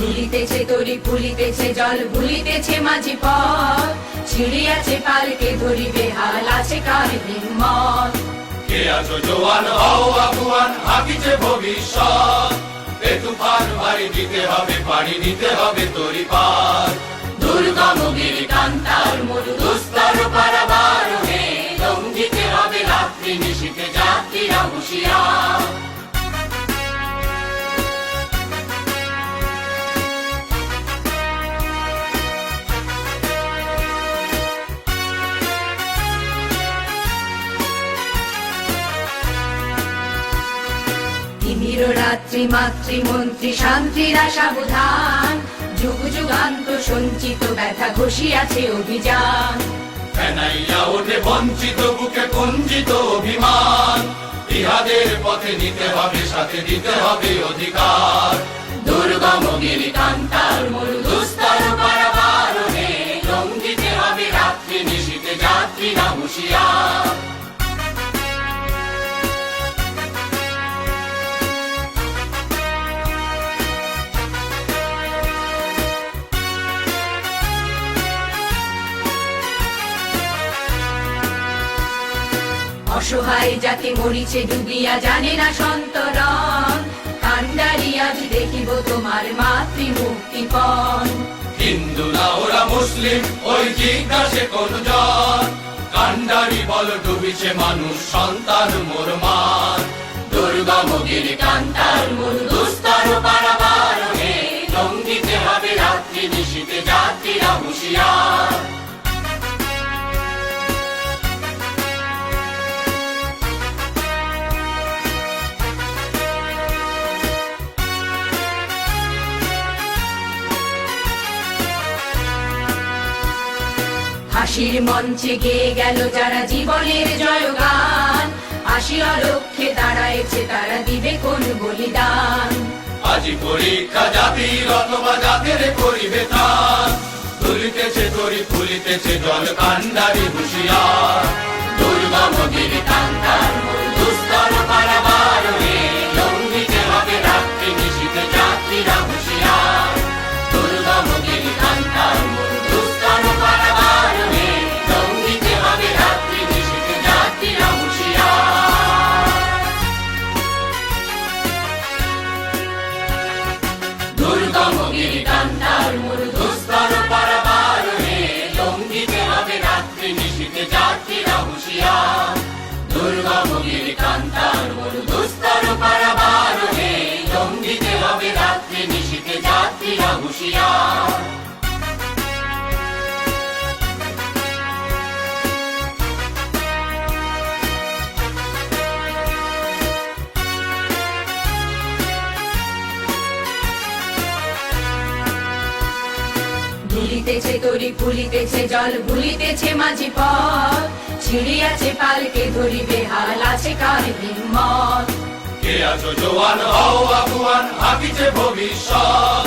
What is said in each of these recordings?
দুলিতেছে তরি ফুলিতেছে জল ভুলিতেছে মাঝি পথ। ছিড়িয়াছে পালকে ধরিবে হাল আছে কার হিম্মত। কে আছো জোয়ান হও আগুয়ান হাকিছে ভবিষ্যৎ। এ তুফান ভারী দিতে হবে পানি দিতে হবে তরি পার। দুর্গম গিরিকান্তার মরু দুস্তর পারাবারণে তিমির রাত্রি মাতৃ মন্ত্রী শান্তিরা সাবধান যুগ যুগান্ত সঞ্চিত ব্যথা ঘষিয়াছে অভিযান। ফেনাইয়া ওঠে বঞ্চিত বুকে কঞ্জিত অভিমান। ইহাদের পথে নিতে হবে সাথে দিতে হবে অধিকার। দুর্গম গিরিকান্তার মরু দুস্তর পারাবারণে লঙ্ঘিতে হবে রাত্রি নিশীতে যাত্রীরা হুঁশিয়ার অসহায় জাতি মরিছে ডুবিয়া জানে না সন্তরণ। কান্ডারি আজ দেখিব তোমার মাতৃ মুক্তিপণ হিন্দু না, ওরা মুসলিম ওই জিজ্ঞাসে কোন জন। কান্ডারি বল ডুবিছে মানুষ, সন্তান মোর মান দুর্গম গিরিকান্তার মরু দুস্তর পারাবারণে লঙ্ঘিতে হবে রাত্রি, নিশীতে যাত্রীরা হুঁশিয়ার হাসির মঞ্চে গেয়ে গেল যারা জীবনের জয়গান। আসিয়া লক্ষ্যে দাঁড়ায়ছে তারা দিবে কোন বলিদান। আজি পরীক্ষা জাতির অথবা জাতের করিবে তার তুলিতেছে তরি, ফুলিতেছে জল কান্ডারি হুঁশিয়ার। দুর্গম গিরি কান্তার হুঁশিয়ার দুলিতেছে তরি ফুলিতেছে জল ভুলিতেছে মাঝি পথ। ছিড়িয়াছে পালকে ধরিবে, হাল আছে কার হিম্মত? কে আছো জোয়ান? হও আগুয়ান হাকিছে ভবিষ্যৎ।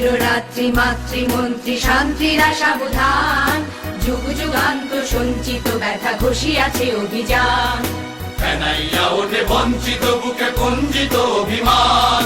তিমির রাত্রি মাতৃ মন্ত্রী শান্তিরা সাবধান যুগ যুগান্ত সঞ্চিত ব্যথা ঘষিয়াছে অভিযান। ফেনাইয়া ওঠে বঞ্চিত বুকে কঞ্জিত অভিমান।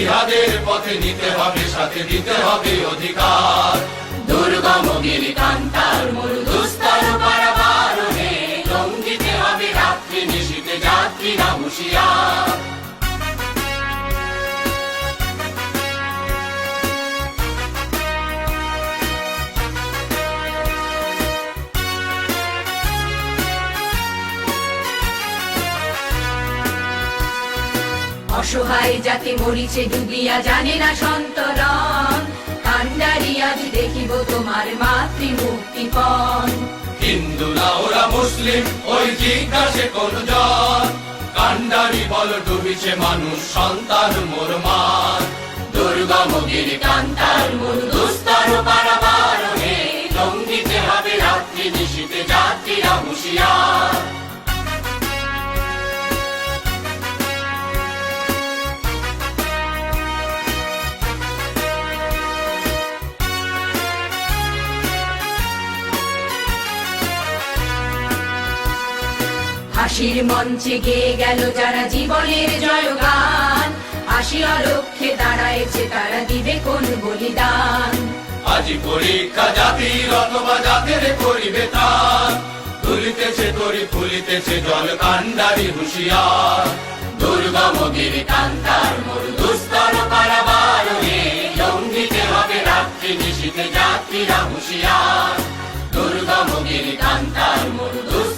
ইহাদের পথে নিতে হবে সাথে দিতে হবে অধিকার। দুর্গম গিরিকান্তার মরু দুস্তর পারাবারণে লঙ্ঘিতে হবে রাত্রি নিশীতে যাত্রীরা হুঁশিয়ার। অসহায় জাতি মরিছে, ডুবিয়া জানে না সন্তরণ। কান্ডারি আজ দেখিব তোমার মাতৃ মুক্তিপণ হিন্দু না, ওরা মুসলিম, ওই জিজ্ঞাসে কোন জন কান্ডারি বল, ডুবিছে মানুষ, সন্তান মোর মান দুর্গম গিরি কান্তার দুস্তর পারাবার হে। হবে রাত্রি, নিশীতে হাসির মঞ্চে গেয়ে গেল যারা জীবনের জয়গান। আসিয়া লক্ষ্যে দাঁড়ায়েছে তারা দিবে কোন বলিদান। আজি পরীক্ষা জাতির অথবা জাতের করিবে তার তুলিতেছে তরি, ফুলিতেছে জল কান্ডারি হুঁশিয়ার। দুর্গম গিরি কান্তার মোর দুস্তর পারাবার লঙ্ঘিতে হবে রাত্রি নিশীতে যাত্রীরা হুঁশিয়ার। দুর্গম গিরি কান্তার মোর দুস্তর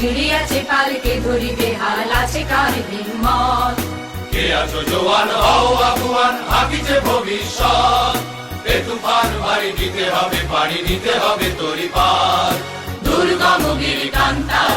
ছিড়িয়াছে পালকে ধরিবে হাল আছে কার হিম্মত কে আছো জোয়ান হও আগুয়ান হাকিছে ভবিষ্যৎ। এ তুফান ভারী দিতে হবে পাড়ি দিতে হবে তরি পার। দুর্গম গিরি কান্তার